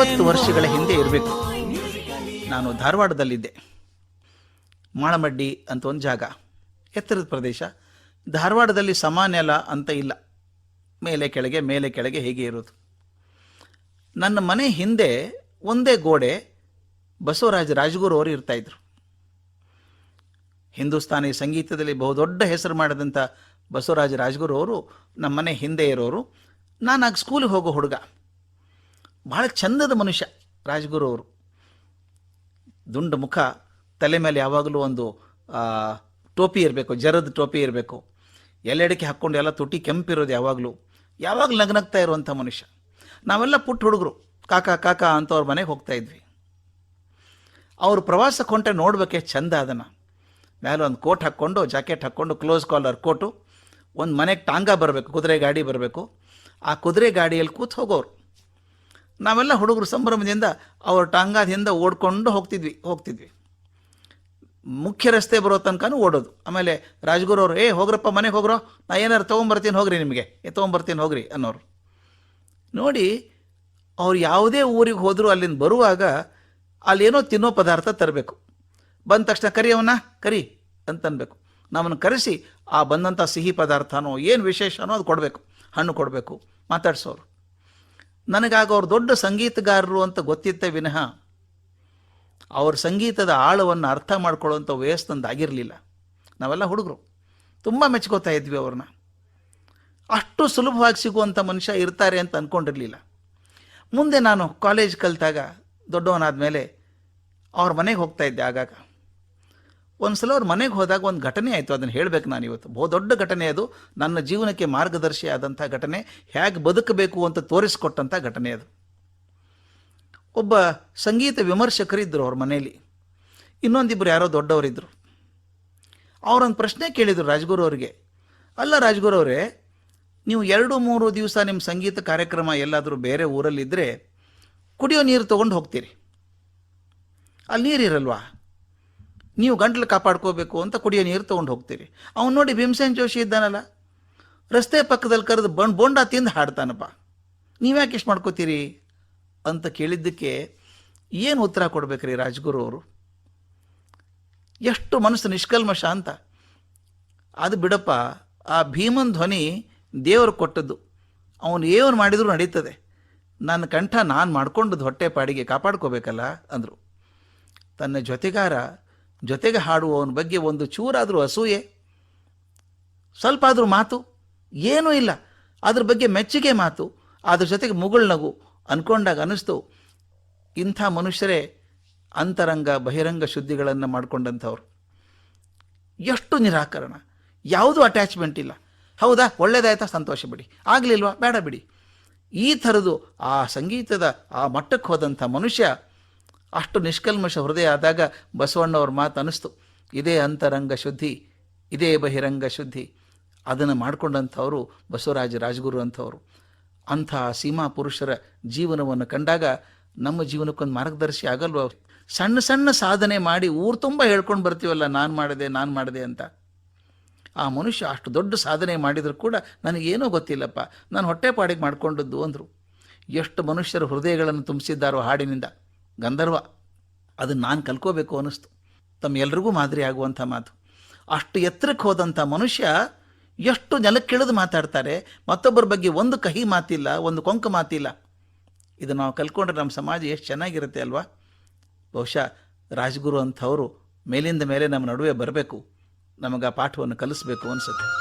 ಐವತ್ತು ವರ್ಷಗಳ ಹಿಂದೆ ಇರಬೇಕು. ನಾನು ಧಾರವಾಡದಲ್ಲಿದ್ದೆ. ಮಾಳಮಡ್ಡಿ ಅಂತ ಒಂದು ಜಾಗ. ಎತ್ತರದ ಪ್ರದೇಶ. ಧಾರವಾಡದಲ್ಲಿ ಸಮಾನೆಲ ಅಂತ ಇಲ್ಲ. ಮೇಲೆ ಕೆಳಗೆ ಮೇಲೆ ಕೆಳಗೆ ಹೇಗೆ ಇರೋದು ನನ್ನ ಮನೆ ಹಿಂದೆ ಒಂದೇ ಗೋಡೆ ಬಸವರಾಜ ರಾಜಗುರು ಅವರು ಇರ್ತಾಯಿದ್ರು ಹಿಂದೂಸ್ತಾನಿ ಸಂಗೀತದಲ್ಲಿ ಬಹುದೊಡ್ಡ ಹೆಸರು ಮಾಡಿದಂಥ ಬಸವರಾಜ ರಾಜಗುರು ಅವರು ನಮ್ಮ ಮನೆ ಹಿಂದೆ ಇರೋರು. ನಾನು ಆಗ ಸ್ಕೂಲಿಗೆ ಹೋಗೋ ಹುಡುಗ. ಭಾಳ ಚಂದದ ಮನುಷ್ಯ ರಾಜಗುರು ಅವರು. ದುಂಡು ಮುಖ, ತಲೆ ಮೇಲೆ ಯಾವಾಗಲೂ ಒಂದು ಟೋಪಿ ಇರಬೇಕು, ಜರದ ಟೋಪಿ ಇರಬೇಕು. ಎಲ್ಲೆಡಕ್ಕೆ ಹಾಕ್ಕೊಂಡು ಎಲ್ಲ ತುಟಿ ಕೆಂಪಿರೋದು ಯಾವಾಗಲೂ. ಯಾವಾಗಲೂ ನಗ್ನಗ್ತಾ ಇರುವಂಥ ಮನುಷ್ಯ. ನಾವೆಲ್ಲ ಪುಟ್ಟ ಹುಡುಗರು. ಕಾಕ ಕಾಕ ಅಂತ ಅವ್ರ ಮನೆಗೆ ಹೋಗ್ತಾ ಇದ್ವಿ. ಅವರು ಪ್ರವಾಸಕ್ಕೆ ಹೊಂಟೆ ನೋಡ್ಬೇಕೆ ಚಂದ ಅದನ್ನು. ಮೇಲೆ ಒಂದು ಕೋಟ್ ಹಾಕ್ಕೊಂಡು, ಜಾಕೆಟ್ ಹಾಕ್ಕೊಂಡು, ಕ್ಲೋಸ್ ಕಾಲರ್ ಕೋಟು. ಒಂದು ಮನೆಗೆ ಟಾಂಗ ಬರಬೇಕು, ಕುದುರೆ ಗಾಡಿ ಬರಬೇಕು. ಆ ಕುದುರೆ ಗಾಡಿಯಲ್ಲಿ ಕೂತ್ ಹೋಗೋರು. ನಾವೆಲ್ಲ ಹುಡುಗರು ಸಂಭ್ರಮದಿಂದ ಅವ್ರ ಟಾಂಗಾದಿಂದ ಓಡ್ಕೊಂಡು ಹೋಗ್ತಿದ್ವಿ ಹೋಗ್ತಿದ್ವಿ. ಮುಖ್ಯ ರಸ್ತೆ ಬರೋ ತನಕನೂ ಓಡೋದು. ಆಮೇಲೆ ರಾಜಗುರು ಅವರು, ಏ, ಹೋಗ್ರಪ್ಪ, ಮನೆಗೆ ಹೋಗ್ರೋ? ನಾ ಏನಾರು ತೊಗೊಂಬರ್ತೀನಿ, ಹೋಗ್ರಿ ನಿಮಗೆ. ಏ, ತೊಗೊಂಬರ್ತೀನಿ, ಹೋಗ್ರಿ, ಅನ್ನೋರು. ನೋಡಿ, ಅವ್ರು ಯಾವುದೇ ಊರಿಗೆ ಹೋದರೂ ಅಲ್ಲಿಂದ ಬರುವಾಗ ಅಲ್ಲೇನೋ ತಿನ್ನೋ ಪದಾರ್ಥ ತರಬೇಕು. ಬಂದ ತಕ್ಷಣ, ಕರಿ ಅವನ, ಕರಿ, ಅಂತನ್ಬೇಕು. ನಮ್ಮನ್ನು ಕರೆಸಿ, ಆ ಬಂದಂಥ ಸಿಹಿ ಪದಾರ್ಥನೋ, ಏನು ವಿಶೇಷನೋ ಅದು ಕೊಡಬೇಕು, ಹಣ್ಣು ಕೊಡಬೇಕು, ಮಾತಾಡ್ಸೋರು. ನನಗಾಗ ಅವ್ರು ದೊಡ್ಡ ಸಂಗೀತಗಾರರು ಅಂತ ಗೊತ್ತಿತ್ತೆ ವಿನಃ ಅವ್ರ ಸಂಗೀತದ ಆಳವನ್ನು ಅರ್ಥ ಮಾಡ್ಕೊಳ್ಳೋವಂಥ ವಯಸ್ಸು ನಂದಾಗಿರಲಿಲ್ಲ. ನಾವೆಲ್ಲ ಹುಡುಗರು. ತುಂಬ ಮೆಚ್ಕೋತಾ ಇದ್ವಿ ಅವ್ರನ್ನ. ಅಷ್ಟು ಸುಲಭವಾಗಿ ಸಿಗುವಂಥ ಮನುಷ್ಯ ಇರ್ತಾರೆ ಅಂತ ಅಂದ್ಕೊಂಡಿರಲಿಲ್ಲ ಮುಂದೆ ನಾನು ಕಾಲೇಜ್ ಕಲಿತಾಗ ದೊಡ್ಡವನಾದ ಮೇಲೆ ಅವ್ರ ಮನೆಗೆ ಹೋಗ್ತಾ ಇದ್ದೆ ಆಗಾಗ. ಒಂದು ಸಲ ಅವ್ರ ಮನೆಗೆ ಹೋದಾಗ ಒಂದು ಘಟನೆ ಆಯಿತು. ಅದನ್ನು ಹೇಳಬೇಕು ನಾನು ಇವತ್ತು ಬಹು ದೊಡ್ಡ ಘಟನೆ ಅದು. ನನ್ನ ಜೀವನಕ್ಕೆ ಮಾರ್ಗದರ್ಶಿ ಆದಂಥ ಘಟನೆ ಹೇಗೆ ಬದುಕಬೇಕು ಅಂತ ತೋರಿಸಿಕೊಟ್ಟಂಥ ಘಟನೆ ಅದು. ಒಬ್ಬ ಸಂಗೀತ ವಿಮರ್ಶಕರಿದ್ದರು ಅವ್ರ ಮನೆಯಲ್ಲಿ ಇನ್ನೊಂದಿಬ್ಬರು ಯಾರೋ ದೊಡ್ಡವರಿದ್ದರು ಅವರೊಂದು ಪ್ರಶ್ನೆ ಕೇಳಿದರು ರಾಜ್ಗುರು ಅವರಿಗೆ. ಅಲ್ಲ ರಾಜ್ಗುರು ಅವರೇ, ನೀವು ಎರಡು ಮೂರು ದಿವಸ ನಿಮ್ಮ ಸಂಗೀತ ಕಾರ್ಯಕ್ರಮ ಎಲ್ಲಾದರೂ ಬೇರೆ ಊರಲ್ಲಿದ್ದರೆ ಕುಡಿಯೋ ನೀರು ತೊಗೊಂಡು ಹೋಗ್ತೀರಿ. ಅಲ್ಲಿ ನೀರಿರಲ್ವಾ ನೀವು ಗಂಟ್ಲು ಕಾಪಾಡ್ಕೋಬೇಕು ಅಂತ ಕುಡಿಯೋ ನೀರು ತೊಗೊಂಡು ಹೋಗ್ತೀರಿ. ಅವ್ನು ನೋಡಿ ಭೀಮಸೇನ್ ಜೋಶಿ ಇದ್ದಾನಲ್ಲ? ರಸ್ತೆ ಪಕ್ಕದಲ್ಲಿ ಕರೆದು ಬಣ್ ಬೋಂಡ ತಿಂದು ಹಾಡ್ತಾನಪ್ಪ. ನೀವ್ಯಾಕೆ ಇಷ್ಟು ಮಾಡ್ಕೋತೀರಿ? ಅಂತ ಕೇಳಿದ್ದಕ್ಕೆ ಏನು ಉತ್ತರ ಕೊಡ್ಬೇಕ್ರಿ ರಾಜ್ಗುರು ಅವರು? ಎಷ್ಟು ಮನಸ್ಸು ನಿಷ್ಕಲ್ಮಶ ಅಂತ. ಅದು ಬಿಡಪ್ಪ, ಆ ಭೀಮನ್ ಧ್ವನಿ ದೇವರು ಕೊಟ್ಟದ್ದು. ಅವನು ಏನು ಮಾಡಿದರೂ ನಡೀತದೆ. ನನ್ನ ಕಂಠ ನಾನು ಮಾಡ್ಕೊಂಡು ಹೊಟ್ಟೆ ಪಾಡಿಗೆ ಕಾಪಾಡ್ಕೋಬೇಕಲ್ಲ ಅಂದರು. ತನ್ನ ಜೊತೆಗಾರ ಜೊತೆಗೆ ಹಾಡುವವನ ಬಗ್ಗೆ ಒಂದು ಚೂರಾದರೂ ಅಸೂಯೆ ಸ್ವಲ್ಪ ಆದರೂ ಮಾತು, ಏನೂ ಇಲ್ಲ. ಅದ್ರ ಬಗ್ಗೆ ಮೆಚ್ಚುಗೆ ಮಾತು, ಅದ್ರ ಜೊತೆಗೆ ಮುಗುಳ್ ನಗು ಅಂದ್ಕೊಂಡಾಗ ಅನ್ನಿಸ್ತು ಇಂಥ ಮನುಷ್ಯರೇ ಅಂತರಂಗ, ಬಹಿರಂಗ ಶುದ್ಧಿಗಳನ್ನು ಮಾಡಿಕೊಂಡಂಥವ್ರು. ಎಷ್ಟು ನಿರಾಕರಣ. ಯಾವುದೂ ಅಟ್ಯಾಚ್ಮೆಂಟ್ ಇಲ್ಲ. ಹೌದಾ? ಒಳ್ಳೇದಾಯ್ತಾ? ಸಂತೋಷ ಬಿಡಿ. ಆಗಲಿಲ್ವಾ? ಬೇಡ ಬಿಡಿ. ಈ ಥರದ್ದು ಆ ಸಂಗೀತದ ಆ ಮಟ್ಟಕ್ಕೆ ಹೋದಂಥ ಮನುಷ್ಯ ಅಷ್ಟು ನಿಷ್ಕಲ್ಮಶ ಹೃದಯ ಆದಾಗ ಬಸವಣ್ಣವ್ರ ಮಾತು ಅನ್ನಿಸ್ತು. ಇದೇ ಅಂತರಂಗ ಶುದ್ಧಿ, ಇದೇ ಬಹಿರಂಗ ಶುದ್ಧಿ. ಅದನ್ನು ಮಾಡಿಕೊಂಡಂಥವರು ಬಸವರಾಜ ರಾಜಗುರು ಅಂಥವರು. ಅಂಥ ಸೀಮಾ ಪುರುಷರ ಜೀವನವನ್ನು ಕಂಡಾಗ ನಮ್ಮ ಜೀವನಕ್ಕೊಂದು ಮಾರ್ಗದರ್ಶಿ ಆಗಲ್ವ? ಸಣ್ಣ ಸಣ್ಣ ಸಾಧನೆ ಮಾಡಿ ಊರು ತುಂಬ ಹೇಳ್ಕೊಂಡು ಬರ್ತೀವಲ್ಲ, ನಾನು ಮಾಡಿದೆ ನಾನು ಮಾಡಿದೆ ಅಂತ. ಆ ಮನುಷ್ಯ ಅಷ್ಟು ದೊಡ್ಡ ಸಾಧನೆ ಮಾಡಿದರೂ ಕೂಡ ನನಗೇನೂ ಗೊತ್ತಿಲ್ಲಪ್ಪ. ನಾನು ಹೊಟ್ಟೆಪಾಡಿಗೆ ಮಾಡಿಕೊಂಡದ್ದು ಅಂದರು. ಎಷ್ಟು ಮನುಷ್ಯರ ಹೃದಯಗಳನ್ನು ತುಂಬಿಸಿದ್ದಾರೋ ಹಾಡಿನಿಂದ. ಗಂಧರ್ವ. ಅದನ್ನು ನಾನು ಕಲ್ಕೋಬೇಕು ಅನ್ನಿಸ್ತು. ತಮ್ಮ ಎಲ್ರಿಗೂ ಮಾದರಿ ಆಗುವಂಥ ಮಾತು. ಅಷ್ಟು ಎತ್ತರಕ್ಕೆ ಹೋದಂಥ ಮನುಷ್ಯ ಎಷ್ಟು ನೆಲಕ್ಕಿಳಿದು ಮಾತಾಡ್ತಾರೆ, ಮತ್ತೊಬ್ಬರ ಬಗ್ಗೆ ಒಂದು ಕಹಿ ಮಾತಿಲ್ಲ, ಒಂದು ಕೊಂಕ ಮಾತಿಲ್ಲ. ಇದು ನಾವು ಕಲ್ಕೊಂಡ್ರೆ ನಮ್ಮ ಸಮಾಜ ಎಷ್ಟು ಚೆನ್ನಾಗಿರುತ್ತೆ ಅಲ್ವಾ? ಬಹುಶಃ ರಾಜಗುರು ಅಂಥವರು ಮೇಲಿಂದ ಮೇಲೆ ನಮ್ಮ ನಡುವೆ ಬರಬೇಕು. ನಮಗೆ ಆ ಪಾಠವನ್ನು ಕಲಿಸ್ಬೇಕು ಅನಿಸುತ್ತೆ.